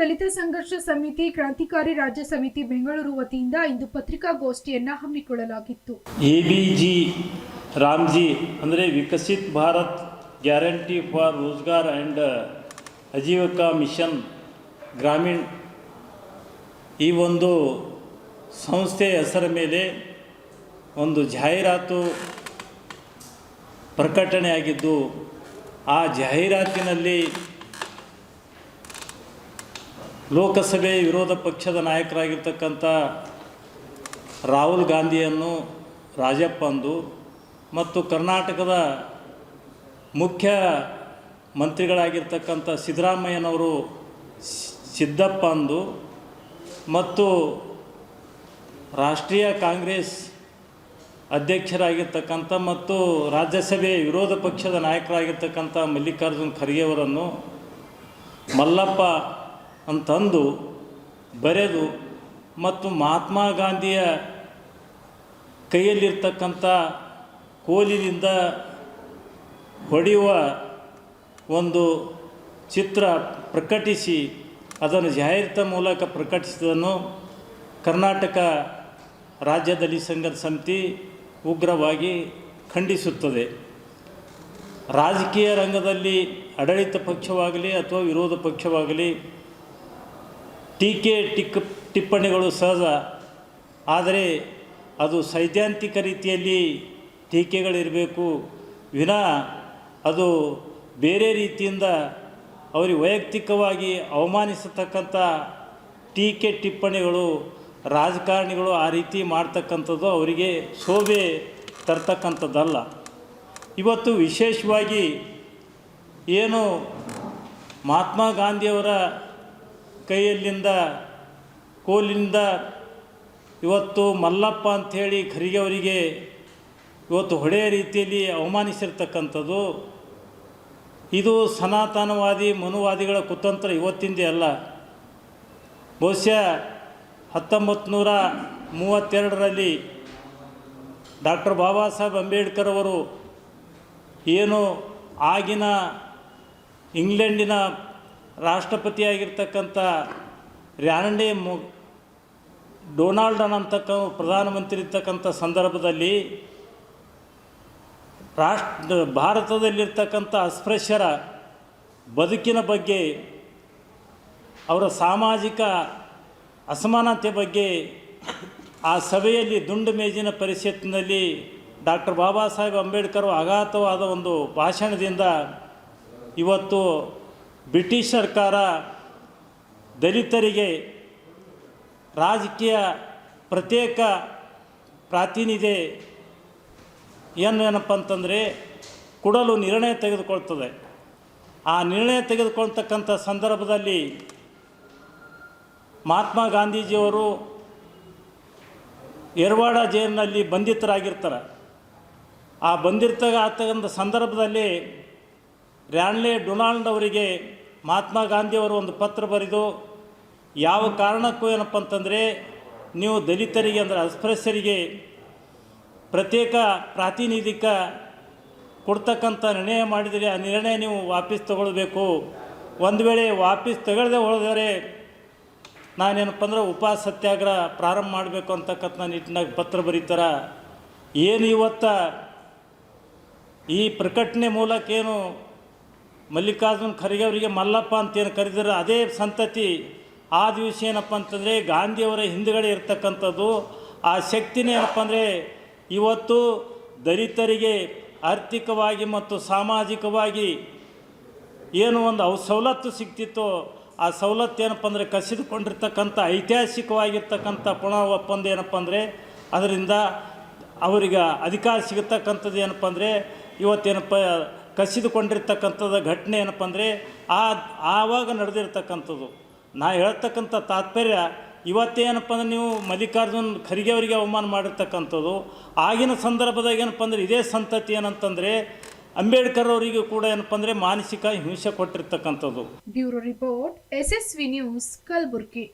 ದಲಿತ ಸಂಘರ್ಷ ಸಮಿತಿ, ಕ್ರಾಂತಿಕಾರಿ ರಾಜ್ಯ ಸಮಿತಿ ಬೆಂಗಳೂರು ವತಿಯಿಂದ ಇಂದು ಪತ್ರಿಕಾಗೋಷ್ಠಿಯನ್ನ ಹಮ್ಮಿಕೊಳ್ಳಲಾಗಿತ್ತು. ಎ ಬಿ ಜಿ ರಾಮ್ಜಿ ಅಂದರೆ Viksit Bharat guarantee for Rozgar and Ajeevika mission Grameen ಈ ಒಂದು ಸಂಸ್ಥೆಯ ಹೆಸರ ಮೇಲೆ ಒಂದು ಜಾಹೀರಾತು ಪ್ರಕಟಣೆಯಾಗಿದ್ದು ಆ ಜಾಹೀರಾತಿನಲ್ಲಿ ಲೋಕಸಭೆ ವಿರೋಧ ಪಕ್ಷದ ನಾಯಕರಾಗಿರ್ತಕ್ಕಂಥ ರಾಹುಲ್ ಗಾಂಧಿಯನ್ನು ರಾಜಪ್ಪ ಅಂದು ಮತ್ತು ಕರ್ನಾಟಕದ ಮುಖ್ಯ ಮಂತ್ರಿಗಳಾಗಿರ್ತಕ್ಕಂಥ ಸಿದ್ದರಾಮಯ್ಯನವರು ಸಿದ್ದಪ್ಪ ಅಂದು ಮತ್ತು ರಾಷ್ಟ್ರೀಯ ಕಾಂಗ್ರೆಸ್ ಅಧ್ಯಕ್ಷರಾಗಿರ್ತಕ್ಕಂಥ ಮತ್ತು ರಾಜ್ಯಸಭೆ ವಿರೋಧ ಪಕ್ಷದ ನಾಯಕರಾಗಿರ್ತಕ್ಕಂಥ ಮಲ್ಲಿಕಾರ್ಜುನ್ ಖರ್ಗೆಯವರನ್ನು ಮಲ್ಲಪ್ಪ ಅಂತಂದು ಬರೆದು ಮತ್ತು ಮಹಾತ್ಮ ಗಾಂಧಿಯ ಕೈಯಲ್ಲಿರ್ತಕ್ಕಂಥ ಕೋಲಿನಿಂದ ಹೊಡೆಯುವ ಒಂದು ಚಿತ್ರ ಪ್ರಕಟಿಸಿ, ಅದನ್ನು ಜಾಹೀರಾತ ಮೂಲಕ ಪ್ರಕಟಿಸಿದನ್ನು ಕರ್ನಾಟಕ ರಾಜ್ಯದಲ್ಲಿ ಸಂಘದ ಸಮಿತಿ ಉಗ್ರವಾಗಿ ಖಂಡಿಸುತ್ತದೆ. ರಾಜಕೀಯ ರಂಗದಲ್ಲಿ ಆಡಳಿತ ಪಕ್ಷವಾಗಲಿ ಅಥವಾ ವಿರೋಧ ಪಕ್ಷವಾಗಲಿ ಟೀಕೆ ಟಿಕ್ ಟಿಪ್ಪಣಿಗಳು ಸಹಜ, ಆದರೆ ಅದು ಸೈದ್ಧಾಂತಿಕ ರೀತಿಯಲ್ಲಿ ಟೀಕೆಗಳಿರಬೇಕು. ವಿನಾ ಅದು ಬೇರೆ ರೀತಿಯಿಂದ ಅವರಿಗೆ ವೈಯಕ್ತಿಕವಾಗಿ ಅವಮಾನಿಸತಕ್ಕಂಥ ಟೀಕೆ ಟಿಪ್ಪಣಿಗಳು, ರಾಜಕಾರಣಿಗಳು ಆ ರೀತಿ ಮಾಡ್ತಕ್ಕಂಥದ್ದು ಅವರಿಗೆ ಶೋಭೆ ತರ್ತಕ್ಕಂಥದ್ದಲ್ಲ. ಇವತ್ತು ವಿಶೇಷವಾಗಿ ಏನು ಮಹಾತ್ಮ ಗಾಂಧಿಯವರ ಕೈಯಲ್ಲಿಂದ ಕೋಲಿಂದ ಇವತ್ತು ಮಲ್ಲಪ್ಪ ಅಂಥೇಳಿ ಖರಿಗೆ ಅವರಿಗೆ ಇವತ್ತು ಹೊಡೆಯ ರೀತಿಯಲ್ಲಿ ಅವಮಾನಿಸಿರ್ತಕ್ಕಂಥದ್ದು. ಇದು ಸನಾತನವಾದಿ, ಮನುವಾದಿಗಳ ಕುತಂತ್ರ ಇವತ್ತಿಂದ ಅಲ್ಲ. ಬಹುಶಃ ಹತ್ತೊಂಬತ್ತು ನೂರ ಮೂವತ್ತೆರಡರಲ್ಲಿ ಡಾಕ್ಟರ್ ಬಾಬಾ ಸಾಹೇಬ್ ಅಂಬೇಡ್ಕರ್ ಅವರು ಏನು ಆಗಿನ ಇಂಗ್ಲೆಂಡಿನ ರಾಷ್ಟ್ರಪತಿಯಾಗಿರ್ತಕ್ಕಂಥ ರ್ಯಾನಂಡೆ ಮು ಡೊನಾಲ್ಡನ್ ಅಂತಕ್ಕ ಪ್ರಧಾನಮಂತ್ರಿ ಇರ್ತಕ್ಕಂಥ ಸಂದರ್ಭದಲ್ಲಿ ರಾಷ್ಟ್ರ ಭಾರತದಲ್ಲಿರ್ತಕ್ಕಂಥ ಅಸ್ಪೃಶ್ಯರ ಬದುಕಿನ ಬಗ್ಗೆ, ಅವರ ಸಾಮಾಜಿಕ ಅಸಮಾನತೆ ಬಗ್ಗೆ ಆ ಸಭೆಯಲ್ಲಿ ದುಂಡು ಮೇಜಿನ ಪರಿಷತ್ತಿನಲ್ಲಿ ಡಾಕ್ಟರ್ ಬಾಬಾ ಸಾಹೇಬ್ ಅಂಬೇಡ್ಕರ್ ಆಘಾತವಾದ ಒಂದು ಭಾಷಣದಿಂದ ಇವತ್ತು ಬ್ರಿಟಿಷ್ ಸರ್ಕಾರ ದಲಿತರಿಗೆ ರಾಜಕೀಯ ಪ್ರತ್ಯೇಕ ಪ್ರಾತಿನಿಧ್ಯ ಏನು ಏನಪ್ಪ ಅಂತಂದರೆ ಕೊಡಲು ನಿರ್ಣಯ ತೆಗೆದುಕೊಳ್ತದೆ. ಆ ನಿರ್ಣಯ ತೆಗೆದುಕೊಳ್ತಕ್ಕಂಥ ಸಂದರ್ಭದಲ್ಲಿ ಮಹಾತ್ಮ ಗಾಂಧೀಜಿಯವರು ಎರವಾಡ ಜೈಲಿನಲ್ಲಿ ಬಂಧಿತರಾಗಿರ್ತಾರೆ. ಆ ಆಗ್ತಕ್ಕಂಥ ಸಂದರ್ಭದಲ್ಲಿ ರ್ಯಾನ್ಲೆ ಡೊನಾಲ್ಡ್ ಅವರಿಗೆ ಮಹಾತ್ಮ ಗಾಂಧಿಯವರು ಒಂದು ಪತ್ರ ಬರೆದು, ಯಾವ ಕಾರಣಕ್ಕೂ ಏನಪ್ಪ ಅಂತಂದರೆ, ನೀವು ದಲಿತರಿಗೆ ಅಂದರೆ ಅಸ್ಪೃಶ್ಯರಿಗೆ ಪ್ರತ್ಯೇಕ ಪ್ರಾತಿನಿಧಿಕ ಕೊಡ್ತಕ್ಕಂಥ ನಿರ್ಣಯ ಮಾಡಿದರೆ ಆ ನಿರ್ಣಯ ನೀವು ವಾಪಸ್ ತಗೊಳ್ಬೇಕು. ಒಂದು ವೇಳೆ ವಾಪಸ್ ತಗೊಳ್ಳದೆ ಹೋದರೆ ನಾನೇನಪ್ಪ ಅಂದ್ರೆ ಉಪವಾಸ ಸತ್ಯಾಗ್ರಹ ಪ್ರಾರಂಭ ಮಾಡಬೇಕು ಅಂತಕ್ಕಂಥ ನಿಟ್ಟಿನಾಗ ಪತ್ರ ಬರೀತಾರ. ಏನು ಇವತ್ತ ಈ ಪ್ರಕಟಣೆ ಮೂಲಕ ಏನು ಮಲ್ಲಿಕಾರ್ಜುನ್ ಖರ್ಗೆ ಅವರಿಗೆ ಮಲ್ಲಪ್ಪ ಅಂತೇನು ಕರೆದಿರ ಅದೇ ಸಂತತಿ ಆ ದಿವಸ ಏನಪ್ಪ ಅಂತಂದರೆ ಗಾಂಧಿಯವರ ಹಿಂದುಗಡೆ ಇರ್ತಕ್ಕಂಥದ್ದು. ಆ ಶಕ್ತಿನೇ ಏನಪ್ಪ ಅಂದರೆ ಇವತ್ತು ದಲಿತರಿಗೆ ಆರ್ಥಿಕವಾಗಿ ಮತ್ತು ಸಾಮಾಜಿಕವಾಗಿ ಏನು ಒಂದು ಅವು ಸವಲತ್ತು ಸಿಗ್ತಿತ್ತೋ ಆ ಸವಲತ್ತು ಏನಪ್ಪ ಅಂದರೆ ಕಸಿದುಕೊಂಡಿರ್ತಕ್ಕಂಥ ಐತಿಹಾಸಿಕವಾಗಿರ್ತಕ್ಕಂಥ ಪುನಃ ಒಪ್ಪಂದ ಏನಪ್ಪ ಅಂದರೆ ಅದರಿಂದ ಅವರಿಗೆ ಅಧಿಕಾರ ಸಿಗತಕ್ಕಂಥದ್ದು ಏನಪ್ಪ ಅಂದರೆ ಇವತ್ತೇನಪ್ಪ ಕಸಿದುಕೊಂಡಿರ್ತಕ್ಕಂಥದ್ದು ಘಟನೆ ಏನಪ್ಪ ಅಂದರೆ ಆ, ಆವಾಗ ನಡೆದಿರ್ತಕ್ಕಂಥದ್ದು. ನಾ ಹೇಳ್ತಕ್ಕಂಥ ತಾತ್ಪರ್ಯ ಇವತ್ತೇನಪ್ಪ ಅಂದ್ರೆ ನೀವು ಮಲ್ಲಿಕಾರ್ಜುನ್ ಖರ್ಗೆ ಅವರಿಗೆ ಅವಮಾನ ಮಾಡಿರ್ತಕ್ಕಂಥದ್ದು. ಆಗಿನ ಸಂದರ್ಭದಾಗ ಏನಪ್ಪ ಅಂದರೆ ಇದೇ ಸಂತತಿ ಏನಂತಂದರೆ ಅಂಬೇಡ್ಕರ್ ಅವರಿಗೂ ಕೂಡ ಏನಪ್ಪ ಅಂದರೆ ಮಾನಸಿಕ ಹಿಂಸೆ ಕೊಟ್ಟಿರ್ತಕ್ಕಂಥದ್ದು. Bureau report, SSV news, Kalaburagi.